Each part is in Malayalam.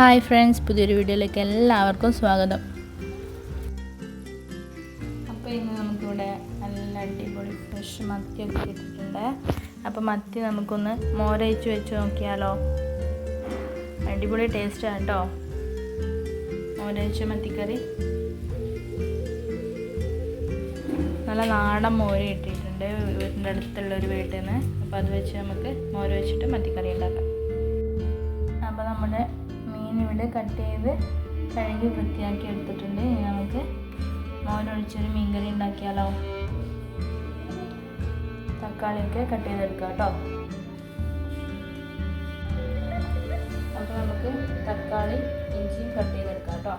ഹായ് ഫ്രണ്ട്സ് പുതിയൊരു വീഡിയോയിലേക്ക് എല്ലാവർക്കും സ്വാഗതം. അപ്പോൾ ഇന്ന് നമുക്കിവിടെ നല്ല അടിപൊളി ഫ്രഷ് മത്തി ഒക്കെ കിട്ടിയിട്ടുണ്ട്. അപ്പോൾ മത്തി നമുക്കൊന്ന് മോരയിച്ച് വെച്ച് നോക്കിയാലോ? അടിപൊളി ടേസ്റ്റ് ആണ് കേട്ടോ മോരയിച്ച മത്തിക്കറി. നല്ല നാടൻ മോര് കിട്ടിയിട്ടുണ്ട് വീടിന്റെ അടുത്തുള്ള ഒരു വീട്ടിൽ നിന്ന് അപ്പോൾ അത് വെച്ച് നമുക്ക് മോര വെച്ചിട്ട് മത്തിക്കറി ഉണ്ടാക്കാം. അപ്പോൾ നമ്മുടെ ഇവിടെ കട്ട് ചെയ്ത് കഴുകി വൃത്തിയാക്കി എടുത്തിട്ടുണ്ട്. ഇനി നമുക്ക് മോനൊഴിച്ചൊരു മീൻകറി ഉണ്ടാക്കിയാലോ? തക്കാളിയൊക്കെ കട്ട് ചെയ്തെടുക്കാം കേട്ടോ. അപ്പോൾ നമുക്ക് തക്കാളി ഇഞ്ചിയും കട്ട് ചെയ്തെടുക്കാം കേട്ടോ.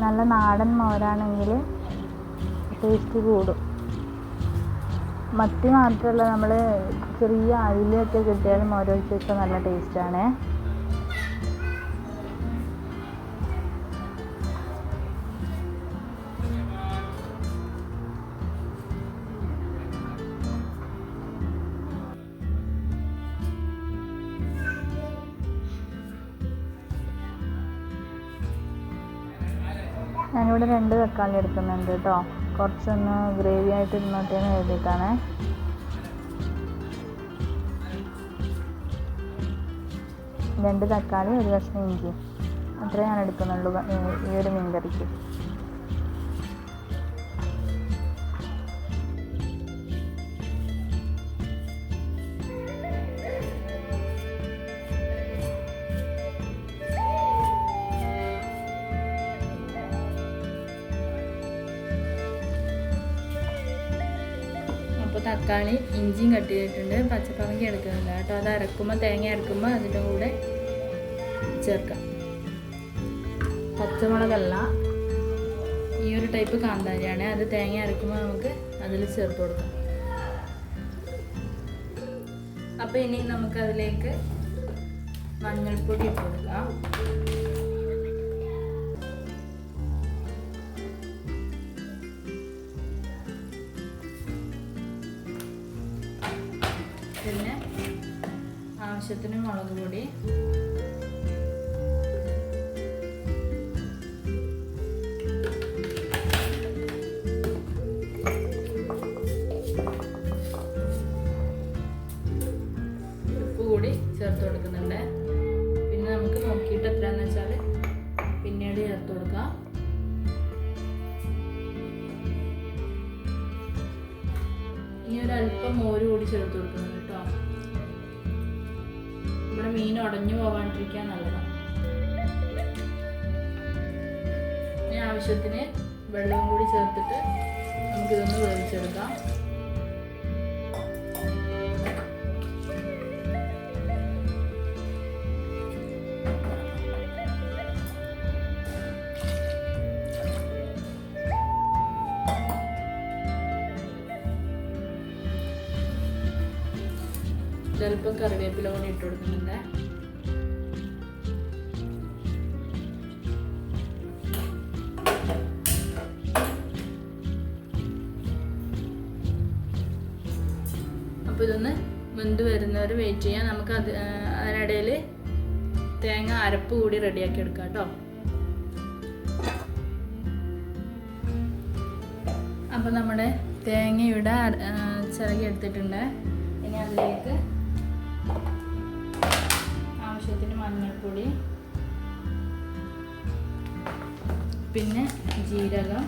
നല്ല നാടൻ മോരാണെങ്കിൽ ടേസ്റ്റ് കൂടും. മത്തി മാത്രമല്ല നമ്മൾ ചെറിയ അയിലൊക്കെ കിട്ടിയാലും മോരൊഴിച്ച് വെച്ചാൽ നല്ല ടേസ്റ്റാണ് ഞാനിവിടെ രണ്ട് തക്കാളി എടുക്കുന്നുണ്ട് കേട്ടോ. കുറച്ചൊന്ന് ഗ്രേവി ആയിട്ട് ഇരുന്നോട്ടെ എന്ന് എഴുതിയിട്ടാണ് രണ്ട് തക്കാളി ഒരു കഷ്ണം ഇഞ്ചി. അത്രേ ഞാൻ എടുക്കുന്നുള്ളൂ ഈ ഒരു മീൻ കറിക്ക് തക്കാളി ഇഞ്ചിയും കട്ട് ചെയ്തിട്ടുണ്ട്. പച്ചപ്പറങ്കി എടുക്കുന്നില്ല കേട്ടോ. അത് അരക്കുമ്പോൾ തേങ്ങ അരക്കുമ്പോൾ അതിന്റെ കൂടെ ചേർക്കാം. പച്ചമുളകല്ല. ഈ ഒരു ടൈപ്പ് കാന്താരിയാണ്. അത് തേങ്ങ അരക്കുമ്പോൾ നമുക്ക് അതിൽ ചേർത്ത് കൊടുക്കാം. അപ്പോൾ ഇനി നമുക്കതിലേക്ക് മഞ്ഞൾപ്പൊടി ഇട്ട് കൊടുക്കാം. പിന്നെ ആവശ്യത്തിന് മുളക് പൊടി. ഉപ്പ് കൂടി ചേർത്ത് കൊടുക്കുന്നുണ്ട്. പിന്നെ നമുക്ക് നോക്കിയിട്ട് എത്രയാണെന്ന് വെച്ചാൽ പിന്നീട് ചേർത്ത് കൊടുക്കാം. ഇനി അല്പം മോര് കൂടി ചേർത്ത് കൊടുക്കുന്നുണ്ട്. നമ്മുടെ പോകാണ്ടിരിക്കാൻ നല്ലതാണ്. ഇനി ആവശ്യത്തിന് വെള്ളം കൂടി ചേർത്തിട്ട് നമുക്കിതൊന്ന് വേവിച്ചെടുക്കാം. ചിലപ്പോൾ കറിവേപ്പില കൂടി ഇട്ട് കൊടുക്കുന്നുണ്ട്. അപ്പോൾ ഇതൊന്ന് വെന്ത് വരുന്നവർ വെയിറ്റ് ചെയ്യാം. നമുക്ക് അത് അതിനിടയിൽ തേങ്ങ അരപ്പ് കൂടി റെഡിയാക്കി എടുക്കാം കേട്ടോ. അപ്പോൾ നമ്മുടെ തേങ്ങയുടെ ചിറകി എടുത്തിട്ടുണ്ട്. ഇനി അതിലേക്ക് ആവശ്യത്തിന് മഞ്ഞൾപ്പൊടി പിന്നെ ജീരകം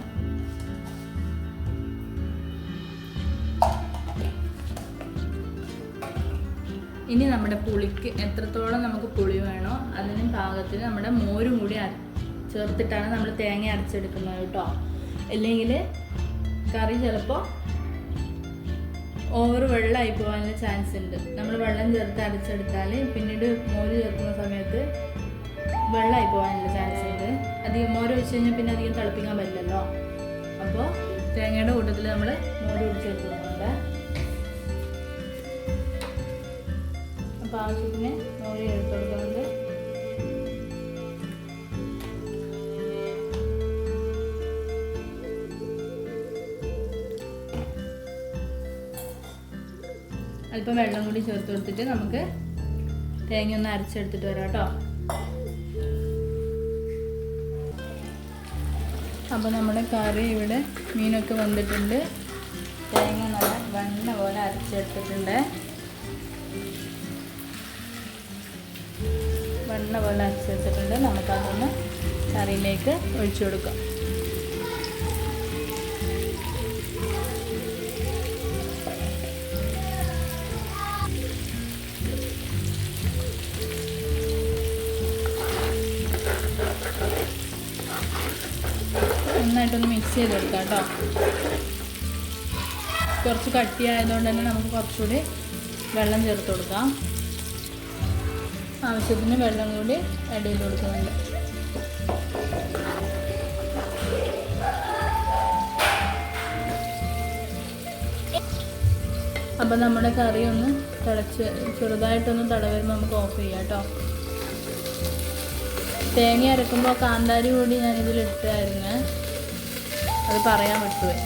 ഇനി നമ്മുടെ പുളിക്ക് എത്രത്തോളം നമുക്ക് പുളി വേണോ അതിന് പാകത്തിന് നമ്മുടെ മോരും കൂടി ചേർത്തിട്ടാണ് നമ്മൾ തേങ്ങ അരച്ചെടുക്കുന്നത് കേട്ടോ. അല്ലെങ്കിൽ കറി ചിലപ്പോൾ ഓവർ വെള്ളമായി പോകാനുള്ള ചാൻസ് ഉണ്ട്. നമ്മൾ വെള്ളം ചേർത്ത് അരച്ചെടുത്താൽ പിന്നീട് മോര് ചേർക്കുന്ന സമയത്ത് വെള്ളമായി പോകാനുള്ള ചാൻസ് ഉണ്ട്. അധികം മോര് ഒഴിച്ച് കഴിഞ്ഞാൽ പിന്നെ അധികം തിളപ്പിക്കാൻ പറ്റില്ലല്ലോ. അപ്പോൾ തേങ്ങയുടെ കൂട്ടത്തിൽ നമ്മൾ മോര് ഒഴിച്ച് അപ്പോൾ ആവശ്യത്തിന് മോര് എടുത്ത് കൊടുക്കുന്നുണ്ട് അല്പം വെള്ളം കൂടി ചേർത്ത് കൊടുത്തിട്ട് നമുക്ക് തേങ്ങ ഒന്ന് അരച്ചെടുത്തിട്ട് വരാം കേട്ടോ. അപ്പോൾ നമ്മുടെ കറി ഇവിടെ മീനൊക്കെ വന്നിട്ടുണ്ട്. തേങ്ങ നല്ല വെണ്ണ പോലെ അരച്ചെടുത്തിട്ടുണ്ട്. വെണ്ണ പോലെ വെച്ചിട്ടുണ്ട്. നമുക്കതൊന്ന് കറിയിലേക്ക് ഒഴിച്ചു കൊടുക്കാം. നന്നായിട്ടൊന്ന് മിക്സ് ചെയ്ത് കൊടുക്കാം കേട്ടോ. കുറച്ച് കട്ടിയായതുകൊണ്ട് തന്നെ നമുക്ക് കുറച്ചുകൂടി വെള്ളം ചേർത്ത് കൊടുക്കാം. ആവശ്യത്തിന് വെള്ളം കൂടി ആഡ് ചെയ്ത് കൊടുക്കുന്നുണ്ട്. അപ്പം നമ്മുടെ കറി ഒന്ന് തിളച്ച് ചെറുതായിട്ടൊന്ന് തട നമുക്ക് ഓഫ് ചെയ്യാം കേട്ടോ. തേങ്ങ അരക്കുമ്പോൾ കാന്താരി കൂടി ഞാനിതിലിട്ടായിരുന്നു അത് പറയാൻ പറ്റുമേ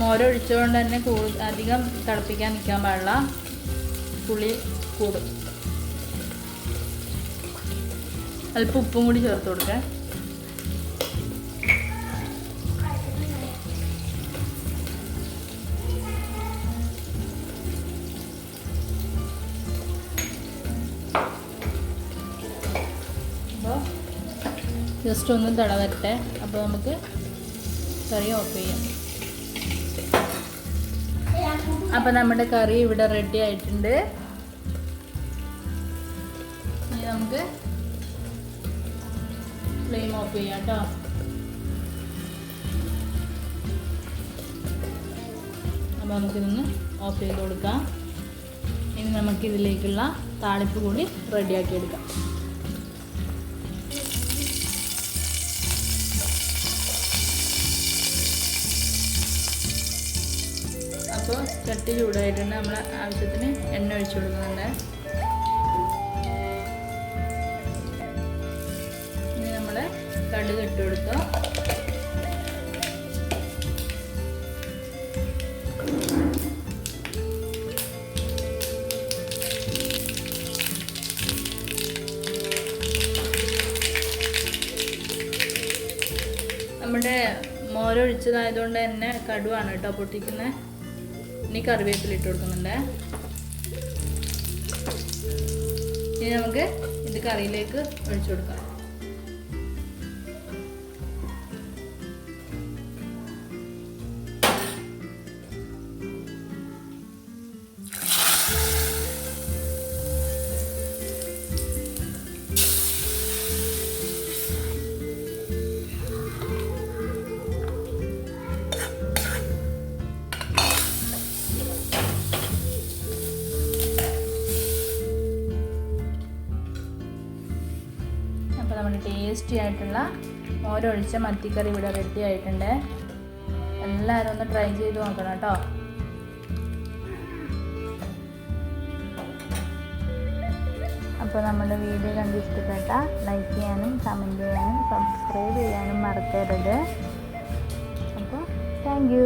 മോരൊഴിച്ചുകൊണ്ട് തന്നെ കൂടുതൽ അധികം തിളപ്പിക്കാൻ നിൽക്കാൻ പാടില്ല. പുളി കൂടും. അല്പം ഉപ്പും കൂടി ചേർത്ത് കൊടുക്കേ. ജസ്റ്റ് ഒന്ന് തിളവരട്ടെ വരട്ടെ അപ്പോൾ നമുക്ക് കറി ഓഫ് ചെയ്യാം. അപ്പോൾ നമ്മുടെ കറി ഇവിടെ റെഡി ആയിട്ടുണ്ട്. ഇനി നമുക്ക് ഫ്ലെയിം ഓഫ് ചെയ്യാം കേട്ടോ അപ്പോൾ നമുക്കിതൊന്ന് ഓഫ് ചെയ്ത് കൊടുക്കാം. ഇനി നമുക്കിതിലേക്കുള്ള താളിപ്പ് കൂടി റെഡിയാക്കി എടുക്കാം. ചട്ടി ചൂടായിട്ടുണ്ട്. നമ്മൾ ആവശ്യത്തിന് എണ്ണ ഒഴിച്ചു കൊടുക്കുന്നുണ്ട്. ഇനി നമ്മൾ കടുക് ഇട്ട് കൊടുത്തു. നമ്മുടെ മോരൊഴിച്ചതായതുകൊണ്ട് തന്നെ കടുവാണ് കേട്ടോ പൊട്ടിക്കുന്നത്. ഇനി കറിവേപ്പില ഇട്ട് കൊടുക്കുന്നുണ്ട് ഇനി നമുക്ക് ഇത് കറിയിലേക്ക് ഒഴിച്ചു കൊടുക്കാം ടേസ്റ്റി ആയിട്ടുള്ള മോരൊഴിച്ച മത്തിക്കറി ഇവിടെ റെഡി ആയിട്ടുണ്ട്. എല്ലാവരും ഒന്ന് ട്രൈ ചെയ്ത് നോക്കണം കേട്ടോ. അപ്പോൾ നമ്മുടെ വീഡിയോ കണ്ട് ഇഷ്ടപ്പെട്ട ലൈക്ക് ചെയ്യാനും കമന്റ് ചെയ്യാനും സബ്സ്ക്രൈബ് ചെയ്യാനും മറക്കരുത്. അപ്പോൾ താങ്ക്